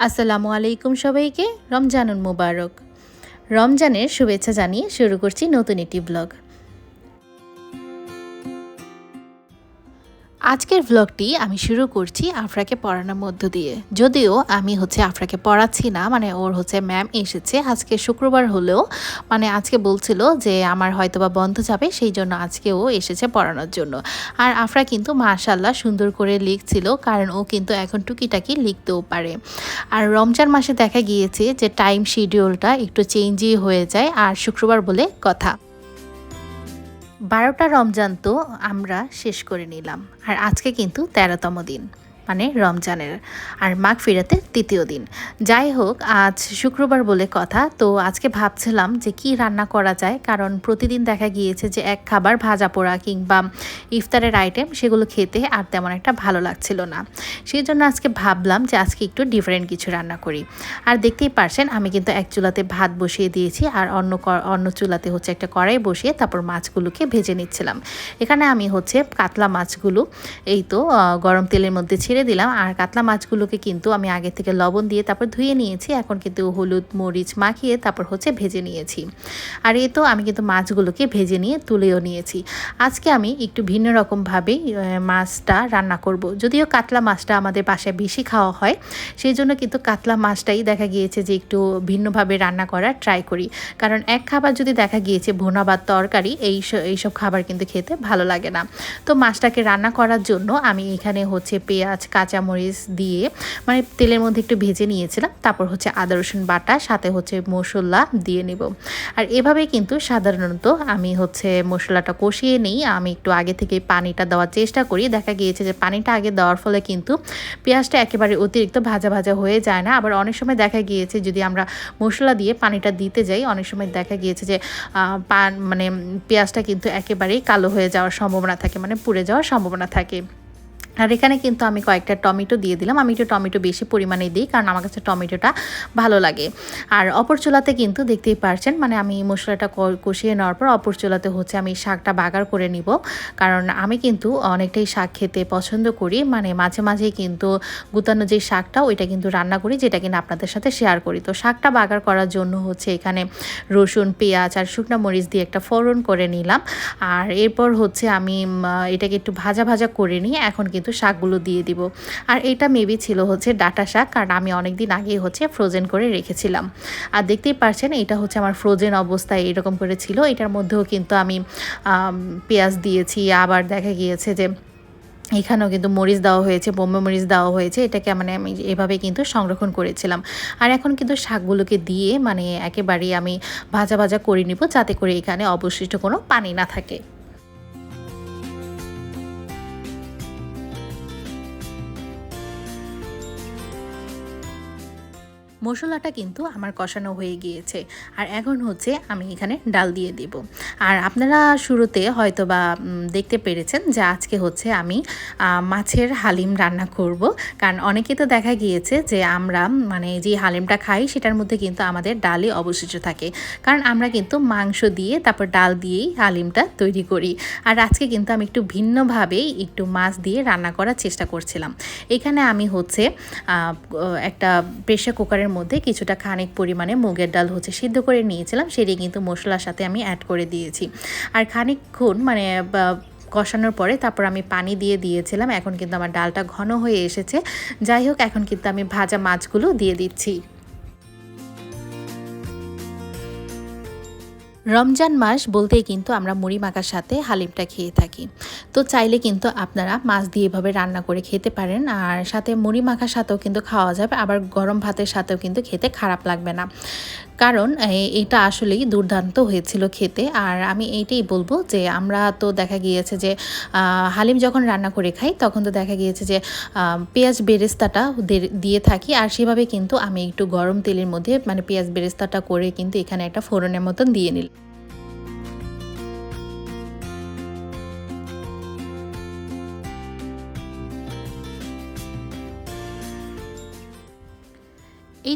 আসসালামু আলাইকুম সবাইকে। রমজানুল মুবারক। রমজানের শুভেচ্ছা জানিয়ে শুরু করছি নতুন একটি ব্লগ। আজকের ব্লগটি আমি শুরু করছি আফরাকে পড়ানোর মধ্য দিয়ে। যদিও আমি হচ্ছে আফরাকে পড়াচ্ছি না মানে ওর হচ্ছে ম্যাম এসেছে। আজকে শুক্রবার হলেও মানে আজকে বলছিল যে আমার হয়তোবা বন্ধ যাবে, সেই জন্য আজকে ও এসেছে পড়ানোর জন্য। আর আফরা কিন্তু মাশাল্লাহ সুন্দর করে লিখছিল, কারণ ও কিন্তু এখন টুকিটাকি লিখতেও পারে। আর রমজান মাসে দেখা গিয়েছে যে টাইম শিডিউলটা একটু চেঞ্জই হয়ে যায়, আর শুক্রবার বলে কথা। বারোটা রমজান তো আমরা শেষ করে নিলাম। আর আজকে কিন্তু তেরোতম দিন। মানে রমজানের। আর মাঘ ফিরাতে তৃতীয় দিন। যাই হোক, আজ শুক্রবার বলে কথা। তো আজকে ভাবছিলাম যে কি রান্না করা যায়? কারণ প্রতিদিন দেখা গিয়েছে যে এক খাবার ভাজা পোড়া কিংবা ইফতারের আইটেম সেগুলো খেতে আর তেমন একটা ভালো লাগছিল না। সেই জন্য আজকে ভাবলাম যে আজকে একটু ডিফারেন্ট কিছু রান্না করি। আর দেখতেই পারছেন, আমি কিন্তু এক চুলাতে ভাত বসিয়ে দিয়েছি আর অন্য অন্য চুলাতে হচ্ছে একটা কড়াই বসিয়ে তারপর মাছগুলোকে ভেজে নিচ্ছিলাম। এখানে আমি হচ্ছে কাতলা মাছগুলো, এই তো গরম তেলের মধ্যে ছেড়ে ছেড়ে দিলাম। আর কাতলা মাছগুলোকে কিন্তু আমি আগে থেকে লবণ দিয়ে তারপর ধুয়ে নিয়েছি। এখন কিন্তু হলুদ, মরিচ মাখিয়ে তারপর হচ্ছে ভেজে নিয়েছি। আর এ তো আমি কিন্তু মাছগুলোকে ভেজে নিয়ে তুলেও নিয়েছি। আজকে আমি একটু ভিন্ন রকমভাবেই মাছটা রান্না করব। যদিও কাতলা মাছটা আমাদের বাসায় বেশি খাওয়া হয়, সেই জন্য কিন্তু কাতলা মাছটাই দেখা গিয়েছে যে একটু ভিন্নভাবে রান্না করার ট্রাই করি। কারণ এক খাবার যদি দেখা গিয়েছে ভোনা বা তরকারি, এই এইসব খাবার কিন্তু খেতে ভালো লাগে না। তো মাছটাকে রান্না করার জন্য আমি এখানে হচ্ছে পেঁয়াজ কাঁচামরিচ দিয়ে মানে তেলের মধ্যে একটু ভেজে নিয়েছিলাম, তারপর হচ্ছে আদা, রসুন বাটা, সাথে হচ্ছে মশলা দিয়ে নেব। আর এভাবে কিন্তু সাধারণত আমি হচ্ছে মশলাটা কষিয়ে নিই, আমি একটু আগে থেকে পানিটা দেওয়ার চেষ্টা করি। দেখা গিয়েছে যে পানিটা আগে দেওয়ার ফলে কিন্তু পেঁয়াজটা একেবারে অতিরিক্ত ভাজা ভাজা হয়ে যায় না। আবার অনেক সময় দেখা গিয়েছে যদি আমরা মশলা দিয়ে পানিটা দিতে যাই, অনেক সময় দেখা গিয়েছে যে পান মানে পেঁয়াজটা কিন্তু একেবারেই কালো হয়ে যাওয়ার সম্ভাবনা থাকে মানে পুড়ে যাওয়ার সম্ভাবনা থাকে। আর এখানে কিন্তু আমি কয়েকটা টমেটো দিয়ে দিলাম। আমি একটু টমেটো বেশি পরিমাণে দিই, কারণ আমার কাছে টমেটোটা ভালো লাগে। আর অপর চুলাতে কিন্তু দেখতেই পারছেন মানে আমি মশলাটা কষিয়ে নেওয়ার পর অপর চুলাতে হচ্ছে আমি শাকটা বাগার করে নিব। কারণ আমি কিন্তু অনেকটাই শাক খেতে পছন্দ করি মানে মাঝে মাঝেই কিন্তু গুতানো যে শাকটা, ওইটা কিন্তু রান্না করি, যেটা কিনা আপনাদের সাথে শেয়ার করি। তো শাকটা বাগার করার জন্য হচ্ছে এখানে রসুন, পেঁয়াজ আর শুকনো মরিচ দিয়ে একটা ফোড়ন করে নিলাম। আর এরপর হচ্ছে আমি এটাকে একটু ভাজা ভাজা করে নিই। এখন কিন্তু কিন্তু শাকগুলো দিয়ে দিব। আর এটা মেবি ছিল হচ্ছে ডাটা শাক, কারণ আমি অনেক দিন আগেই হচ্ছে ফ্রোজেন করে রেখেছিলাম। আর দেখতেই পারছেন, এটা হচ্ছে আমার ফ্রোজেন অবস্থায় এরকম করে ছিল। এটার মধ্যেও কিন্তু আমি, পেঁয়াজ দিয়েছি। আবার দেখা গিয়েছে যে এখানেও কিন্তু মরিচ দেওয়া হয়েছে, বোম্বে মরিচ দেওয়া হয়েছে। এটাকে মানে আমি এভাবে কিন্তু সংরক্ষণ করেছিলাম। আর এখন কিন্তু শাকগুলোকে দিয়ে মানে একেবারেই আমি ভাজা ভাজা করে নিব, যাতে করে এখানে অবশিষ্ট কোনো পানি না থাকে। মশলাটা কিন্তু আমার কষানো হয়ে গিয়েছে। আর এখন হচ্ছে আমি এখানে ডাল দিয়ে দিব। আর আপনারা শুরুতে হয়তো বা দেখতে পেরেছেন যে আজকে হচ্ছে আমি মাছের হালিম রান্না করব। কারণ অনেকে তো দেখা গিয়েছে যে আমরা মানে যে হালিমটা খাই সেটার মধ্যে কিন্তু আমাদের ডালই অবশিষ্ট থাকে। কারণ আমরা কিন্তু মাংস দিয়ে, তারপর ডাল দিয়েই হালিমটা তৈরি করি। আর আজকে কিন্তু আমি একটু ভিন্নভাবেই একটু মাছ দিয়ে রান্না করার চেষ্টা করছিলাম। এখানে আমি হচ্ছে একটা প্রেশার কুকারের মধ্যে কিছুটা খানিক পরিমাণে মুগের ডাল হচ্ছে সিদ্ধ করে নিয়েছিলাম, সেটি কিন্তু মশলার সাথে আমি অ্যাড করে দিয়েছি। আর খানিকক্ষণ মানে কষানোর পরে তারপর আমি পানি দিয়ে দিয়েছিলাম, এখন কিন্তু আমার ডালটা ঘন হয়ে এসেছে। যাই হোক, এখন কিন্তু আমি ভাজা মাছগুলো দিয়ে দিচ্ছি। রমজান মাস বলতেই কিন্তু আমরা মুড়ি মাখার সাথে হালিমটা খেয়ে থাকি। তো চাইলে কিন্তু আপনারা মাছ দিয়ে এভাবে রান্না করে খেতে পারেন। আর সাথে মুড়ি মাখার সাথেও কিন্তু খাওয়া যাবে। আবার গরম ভাতের সাথেও কিন্তু খেতে খারাপ লাগবে না। কারণ এটা আসলেই দুর্দান্ত হয়েছিল খেতে। আর আমি এইটাই বলব যে, আমরা তো দেখা গিয়েছে যে হালিম যখন রান্না করে খাই, তখন তো দেখা গিয়েছে যে পেঁয়াজ বেরেস্তাটা দিয়ে থাকি। আর সেভাবে কিন্তু আমি একটু গরম তেলের মধ্যে মানে পেঁয়াজ বেরেস্তাটা করে কিন্তু এখানে একটা ফোড়নের মতন দিয়ে নিল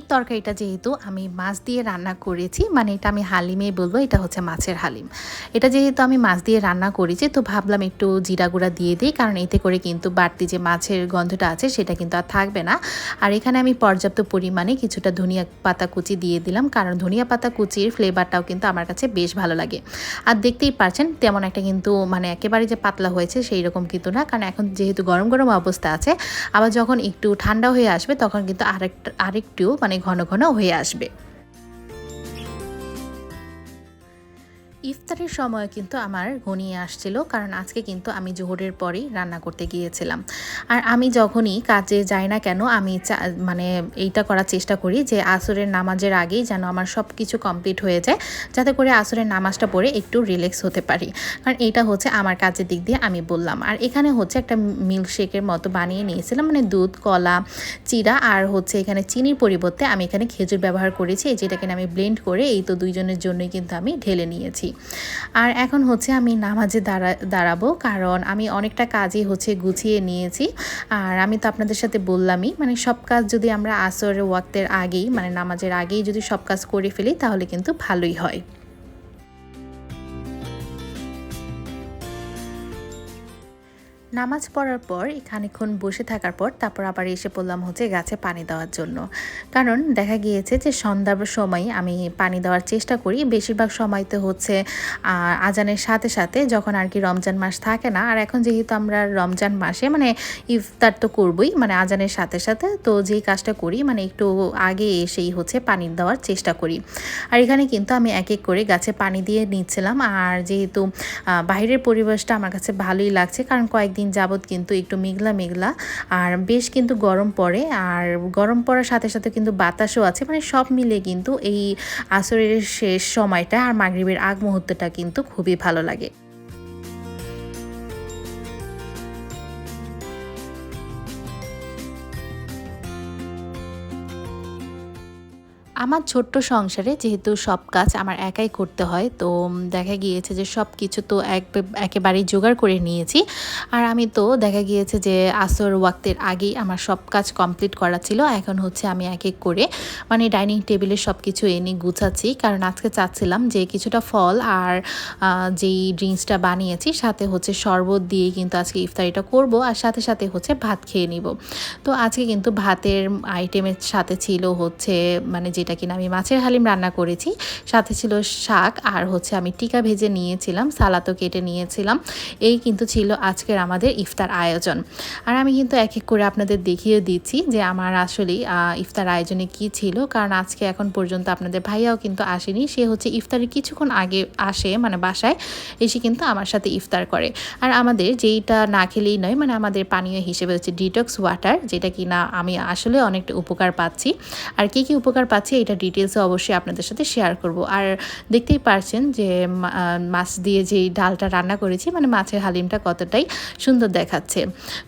এই তরকারিটা যেহেতু আমি মাছ দিয়ে রান্না করেছি মানে এটা আমি হালিমেই বলব, এটা হচ্ছে মাছের হালিম। এটা যেহেতু আমি মাছ দিয়ে রান্না করেছি, তো ভাবলাম একটু জিরা গুঁড়া দিয়ে দিই, কারণ এতে করে কিন্তু বাড়তি যে মাছের গন্ধটা আছে, সেটা কিন্তু আর থাকবে না। আর এখানে আমি পর্যাপ্ত পরিমাণে কিছুটা ধনিয়া পাতা কুচি দিয়ে দিলাম, কারণ ধনিয়া পাতা কুচির ফ্লেভারটাও কিন্তু আমার কাছে বেশ ভালো লাগে। আর দেখতেই পারছেন, তেমন একটা কিন্তু মানে একেবারে যে পাতলা হয়েছে সেই রকম কিন্তু না, কারণ এখন যেহেতু গরম গরম অবস্থা আছে, আবার যখন একটু ঠান্ডা হয়ে আসবে, তখন কিন্তু আরেকটা, আরেকটু মানে ঘন ঘন হয়ে আসবে। ইফতারের সময় কিন্তু আমার ঘনিয়ে আসছিল, কারণ আজকে কিন্তু আমি জোহরের পরেই রান্না করতে গিয়েছিলাম। আর আমি যখনই কাজে যাই না কেন, আমি মানে এইটা করার চেষ্টা করি যে আসরের নামাজের আগেই যেন আমার সব কিছু কমপ্লিট হয়ে যায়, যাতে করে আসরের নামাজটা পড়ে একটু রিল্যাক্স হতে পারি। কারণ এইটা হচ্ছে আমার কাজের দিক দিয়ে আমি বললাম। আর এখানে হচ্ছে একটা মিল্কশেকের মতো বানিয়ে নিয়েছিলাম মানে দুধ, কলা, চিরা আর হচ্ছে এখানে চিনির পরিবর্তে আমি এখানে খেজুর ব্যবহার করেছি এই যেটাকে আমি ব্লেন্ড করে এই তো দুইজনের জন্যই কিন্তু আমি ঢেলে নিয়েছি। আর এখন হচ্ছে আমি নামাজে দাঁড়া, দাঁড়াবো, কারণ আমি অনেকটা কাজই হচ্ছে গুছিয়ে নিয়েছি। আর আমি তো আপনাদের সাথে বললামই মানে সব কাজ যদি আমরা আসরের ওয়াক্তের আগেই মানে নামাজের আগেই যদি সব কাজ করে ফেলি, তাহলে কিন্তু ভালোই হয়। নামাজ পড়ার পর খানিক্ষণ বসে থাকার পর তারপর আবার এসে পড়লাম হচ্ছে গাছে পানি দেওয়ার জন্য। কারণ দেখা গিয়েছে যে সন্ধ্যার সময় আমি পানি দেওয়ার চেষ্টা করি, বেশিরভাগ সময় তো হচ্ছে আজানের সাথে সাথে যখন আর কি রমজান মাস থাকে না, আর এখন যেহেতু আমরা রমজান মাসে মানে ইফতার তো করবই মানে আজানের সাথে সাথে, তো যেই কাজটা করি মানে একটু আগে এসেই হচ্ছে পানি দেওয়ার চেষ্টা করি। আর এখানে কিন্তু আমি এক এক করে গাছে পানি দিয়ে নিচ্ছিলাম, আর যেহেতু বাইরের পরিবেশটা আমার কাছে ভালোই লাগছে, কারণ কয়েকদিন দিন যাবত কিন্তু একটু মেঘলা মেঘলা। আর বেশ কিন্তু গরম পড়ে। আর গরম পড়ার সাথে সাথে কিন্তু বাতাসও আছে। মানে সব মিলে কিন্তু এই আসরের শেষ সময়টা আর মাগরীবের আগ মুহূর্তটা কিন্তু খুবই ভালো লাগে। আমার ছোট্ট সংসারে যেহেতু সব কাজ আমার একাই করতে হয়, তো দেখা গিয়েছে যে সব কিছু তো এক, একেবারেই জোগাড় করে নিয়েছি। আর আমি তো দেখা গিয়েছে যে আসর ওয়াক্তের আগেই আমার সব কাজ কমপ্লিট করা ছিল, এখন হচ্ছে আমি এক এক করে মানে ডাইনিং টেবিলে সব কিছু এনে গুছাচ্ছি। কারণ আজকে চাচ্ছিলাম যে কিছুটা ফল আর যেই ড্রিঙ্কসটা বানিয়েছি, সাথে হচ্ছে শরবত দিয়ে কিন্তু আজকে ইফতারিটা করব আর সাথে সাথে হচ্ছে ভাত খেয়ে নিব। তো আজকে কিন্তু ভাতের আইটেমের সাথে ছিল হচ্ছে মানে যেটা যেটা কিনা আমি মাছের হালিম রান্না করেছি। সাথে ছিল শাক আর হচ্ছে আমি টিকা ভেজে নিয়েছিলাম সালাতো কেটে নিয়েছিলাম। এই কিন্তু ছিল আজকের আমাদের ইফতার আয়োজন। আর আমি কিন্তু এক এক করে আপনাদের দেখিয়ে দিচ্ছি যে আমার আসলেই ইফতার আয়োজনে কি ছিল। কারণ আজকে এখন পর্যন্ত আপনাদের ভাইয়াও কিন্তু আসেনি। সে হচ্ছে ইফতারের কিছুক্ষণ আগে আসে মানে বাসায়, এসে কিন্তু আমার সাথে ইফতার করে। আর আমাদের যেইটা না খেলেই নয় মানে আমাদের পানীয় হিসেবে হচ্ছে ডিটক্স ওয়াটার যেটা কিনা আমি আসলে অনেকটা উপকার পাচ্ছি। আর কি কি উপকার পাচ্ছি এটা ডিটেলসে অবশ্যই আপনাদের সাথে শেয়ার করব। আর দেখতেই পারছেন যে মাছ দিয়ে যেই ডালটা রান্না করেছি মানে মাছের হালিমটা কতটাই সুন্দর দেখাচ্ছে।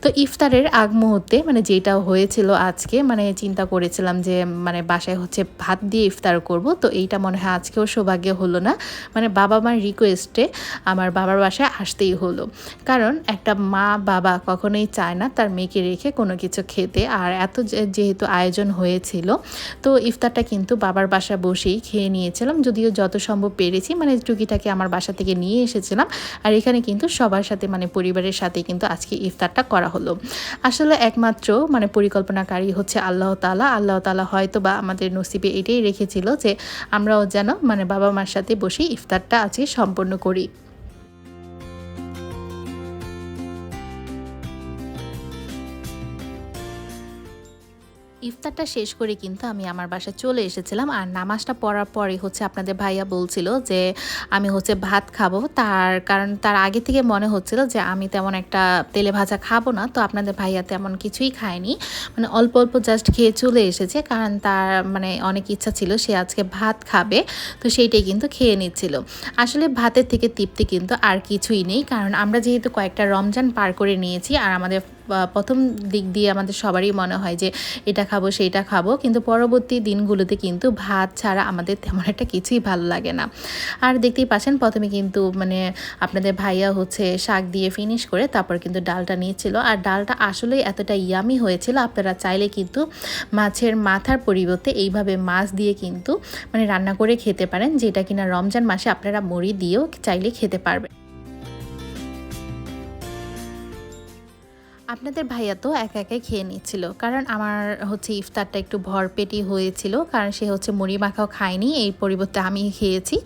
তো ইফতারের আগ মুহূর্তে মানে যেটা হয়েছিল আজকে মানে চিন্তা করেছিলাম যে মানে বাসায় হচ্ছে ভাত দিয়ে ইফতার করব, তো এইটা মনে হয় আজকেও সৌভাগ্য হলো না। মানে বাবা মার রিকোয়েস্টে আমার বাবার বাসায় আসতেই হলো। কারণ একটা মা বাবা কখনোই চায় না তার মেয়েকে রেখে কোনো কিছু খেতে। আর এত যেহেতু আয়োজন হয়েছিল, তো ইফতারটা কিন্তু কিন্তু বাবার বাসা বসেই খেয়ে নিয়েছিলাম। যদিও যত সম্ভব পেরেছি মানে টুকিটাকে আমার বাসা থেকে নিয়ে এসেছিলাম। আর এখানে কিন্তু সবার সাথে মানে পরিবারের সাথে কিন্তু আজকে ইফতারটা করা হলো। আসলে একমাত্র মানে পরিকল্পনাকারী হচ্ছে আল্লাহ তালা আল্লাহ তালা হয়তো বা আমাদের নসিবে এটাই রেখেছিল যে আমরাও যেন মানে বাবা মার সাথে বসেই ইফতারটা আজকে সম্পন্ন করি। ইফতারটা শেষ করে কিন্তু আমি আমার বাসায় চলে এসেছিলাম। আর নামাজটা পড়ার পরে হচ্ছে আপনাদের ভাইয়া বলছিল যে, আমি হচ্ছে ভাত খাব। তার কারণ তার আগে থেকে মনে হচ্ছিল যে, আমি তেমন একটা তেলে ভাজা খাব না। তো আপনাদের ভাইয়া তেমন কিছুই খায়নি। মানে অল্প অল্প জাস্ট খেয়ে চলে এসেছে। কারণ তার মানে অনেক ইচ্ছা ছিল সে আজকে ভাত খাবে। তো সেইটাই কিন্তু খেয়ে নিচ্ছিল। আসলে ভাতের থেকে তৃপ্তি কিন্তু আর কিছুই নেই। কারণ আমরা যেহেতু কয়েকটা রমজান পার করে নিয়েছি, আর আমাদের প্রথম দিক দিয়ে আমাদের সবারই মনে হয় যে এটা খাব, সেইটা খাব। কিন্তু পরবর্তী দিনগুলোতে কিন্তু ভাত ছাড়া আমাদের তেমন একটা কিছুই ভালো লাগে না। আর দেখতেই পাচ্ছেন, প্রথমে কিন্তু মানে আপনাদের ভাইয়া হচ্ছে শাক দিয়ে ফিনিশ করে তারপর কিন্তু ডালটা নিয়েছিল। আর ডালটা আসলেই এতটা ইয়ামি হয়েছিল, আপনারা চাইলে কিন্তু মাছের মাথার পরিবর্তে এইভাবে মাছ দিয়ে কিন্তু মানে রান্না করে খেতে পারেন, যেটা কিনা রমজান মাসে আপনারা মুড়ি দিয়েও চাইলে খেতে পারবেন। আপনাদের ভাইয়া তো একা একাই খেয়ে নিচ্ছিল। কারণ আমার হচ্ছে ইফতারটা একটু ভরপেটি হয়েছিল। কারণ সে হচ্ছে মুড়ি মাখাও খায়নি, এই পরিবর্তে আমি খেয়েছি।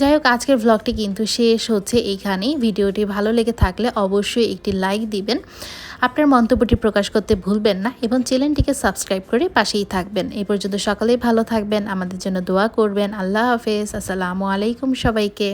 যাই হোক, আজকের ভ্লগটি কিন্তু শেষ হচ্ছে এইখানেই। ভিডিওটি ভালো লেগে থাকলে অবশ্যই একটি লাইক দিবেন। আপনার মন্তব্যটি প্রকাশ করতে ভুলবেন না এবং চ্যানেলটিকে সাবস্ক্রাইব করে পাশেই থাকবেন। এই পর্যন্ত সকালেই ভালো থাকবেন, আমাদের জন্য দোয়া করবেন। আল্লাহ হাফেজ। আসসালামু আলাইকুম সবাইকে।